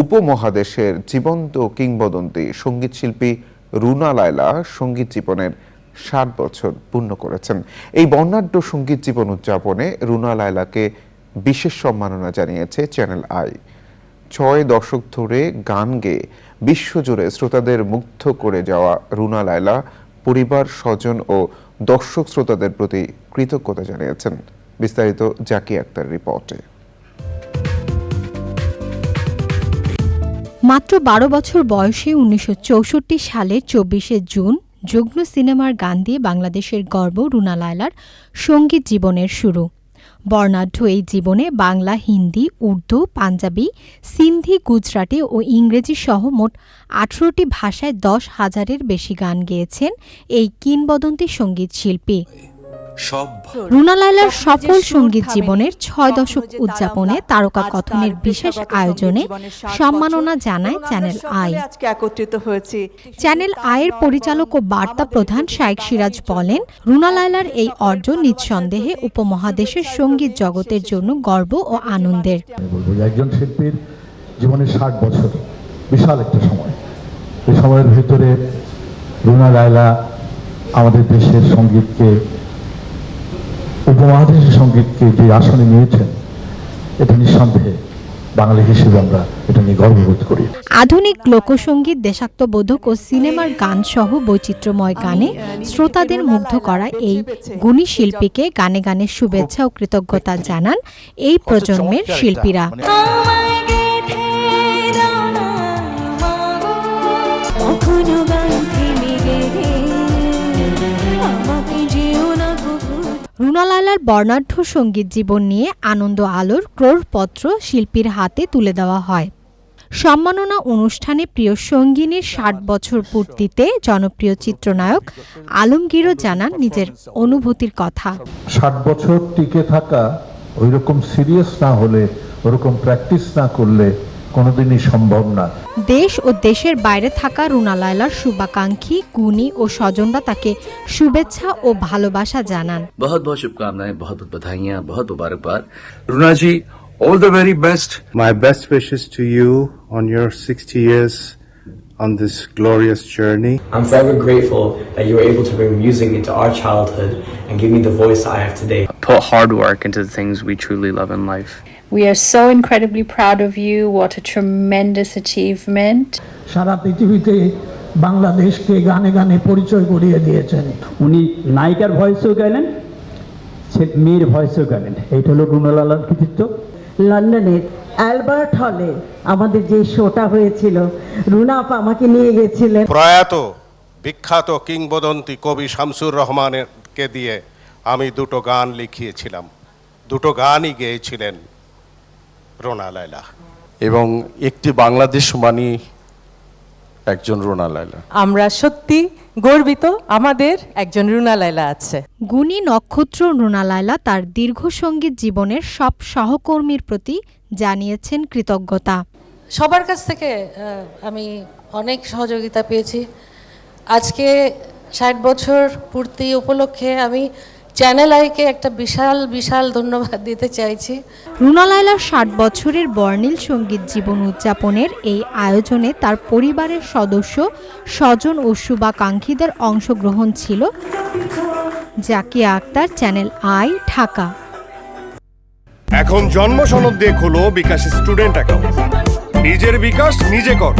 উপমহাদেশের জীবন্ত কিংবদন্তি সঙ্গীতশিল্পী রুনা লায়লা সংগীত জীবনের ষাট বছর পূর্ণ করেছেন। এই বর্ণাঢ্য সংগীত জীবন উদযাপনে রুনা লায়লাকে বিশেষ সম্মাননা জানিয়েছে চ্যানেল আই ছয় দশক ধরে গান গেয়ে বিশ্বজুড়ে শ্রোতাদের মুগ্ধ করে যাওয়া রুনা লায়লা পরিবার, স্বজন ও দর্শক শ্রোতাদের প্রতি কৃতজ্ঞতা জানিয়েছেন। বিস্তারিত জাকি আক্তার রিপোর্টে। মাত্র বারো বছর বয়সে উনিশশো সালের চব্বিশে জুন যুগ্ন সিনেমার গান দিয়ে বাংলাদেশের গর্ব রুনা লায়লার সংগীত জীবনের শুরু। বর্ণাঢ্য এই জীবনে বাংলা, হিন্দি, উর্দু, পাঞ্জাবি, সিন্ধি, গুজরাটি ও ইংরেজি সহ মোট আঠারোটি ভাষায় দশ হাজারের বেশি গান গেয়েছেন এই কিংবদন্তি সংগীত শিল্পী। সব রুনা লায়লার সফল সংগীত জীবনের ছয় দশক উদযাপনে তারকা কথনের বিশেষ আয়োজনে সম্মাননা জানায় চ্যানেল আই আজকে একত্রিত হয়েছি। চ্যানেল আয়ের পরিচালক ও বার্তা প্রধান শাইক সিরাজ বলেন রুনা লায়লার এই অর্জন নিঃসন্দেহে উপমহাদেশের সংগীত জগতের জন্য গর্ব ও আনন্দের। একজন শিল্পীর জীবনের ষাট বছর বিশাল একটা সময়। এই সময়ের ভিতরে রুনা লায়লা আমাদের দেশের সঙ্গীতকে উপমহাদেশের সঙ্গীতকে যে আসনে নিয়েছেন এটা নিঃসন্দেহে বাঙালি হিসেবে আমরা এটা নিয়ে গর্ববোধ করি। আধুনিক লোকসঙ্গীত দেশাত্মবোধক ও সিনেমার গান সহ বৈচিত্র্যময় গানে শ্রোতাদের মুগ্ধ করা এই গুণী শিল্পীকে গানে গানে শুভেচ্ছা ও কৃতজ্ঞতা জানান এই প্রজন্মের শিল্পীরা। রুনা লায়লার বর্ণাঢ্য সংগীত জীবন নিয়ে আনন্দ আলোর ক্রোড়পত্র শিল্পীর হাতে তুলে দেওয়া হয়। সম্মাননা অনুষ্ঠানে প্রিয় সঙ্গিনীর ষাট বছর পূর্তিতে জনপ্রিয় চিত্রনায়ক আলমগীরও জানান নিজের অনুভূতির কথা। ষাট বছর টিকে থাকা ওই রকম সিরিয়াস না হলে, ওরকম প্র্যাকটিস না করলে কোনোদিনই সম্ভব না দেশ ও দেশের বাইরে থাকা রুনা লায়লার শুভাকাঙ্ক্ষী গুণী ও স্বজনরা তাকে শুভেচ্ছা ও ভালোবাসা জানান বহুত বহুত শুভকামনায় বহুত বহুত বধাইয়া বহুত মুবারকবাদ Runa ji all the very best my best wishes to you on your 60 years on this glorious journey. I'm forever grateful that you were able to bring music into our childhood and give me the voice I have today. Put hard work into the things we truly love in life. We are so incredibly proud of you. What a tremendous achievement. সারা পৃথিবীতে বাংলাদেশকে গানে গানে পরিচয় করিয়ে দিয়েছেন। উনি নায়িকার ভয়েসও গেলেন মেয়ের ভয়েসও গেলেন এইটা হলো রুনালালার কৃতিত্ব। লন্ডনের অ্যালবার্ট হলে আমাদের যে শোটা হয়েছিল রুনা আপা আমাকে নিয়ে গেছিলেন। প্রয়াত বিখ্যাত কিংবদন্তি কবি শামসুর রহমানকে দিয়ে আমি দুটো গান লিখিয়েছিলাম। দুটো গানই গেয়েছিলেন। রোনা লায়লা এবং একটি বাংলাদেশ মানি একজন রোনা লায়লা আমরা সত্যি গর্বিত আমাদের একজন রুনা লাইলা আছে। গুণী নক্ষত্র রুনা লায়লা তার দীর্ঘ সংগীত জীবনের সব সহকর্মীর প্রতি জানিয়েছেন কৃতজ্ঞতা। সবার কাছ থেকে আমি অনেক সহযোগিতা পেয়েছি। আজকে ষাট বছর পূর্তি উপলক্ষে আমি চ্যানেল আইকে একটা বিশাল বিশাল ধন্যবাদ দিতে চাইছি। রুনা লায়লার ষাট বছরের বর্ণিল সংগীত জীবন উদযাপনের এই আয়োজনে তার পরিবারের সদস্য স্বজন ও শুভাকাঙ্ক্ষীদের অংশগ্রহণ ছিল জাকিয়া আক্তার চ্যানেল আই ঢাকা। এখন জন্ম সনদ দিয়ে খোলো বিকাশ স্টুডেন্ট অ্যাকাউন্ট। নিজের বিকাশ নিজে কর।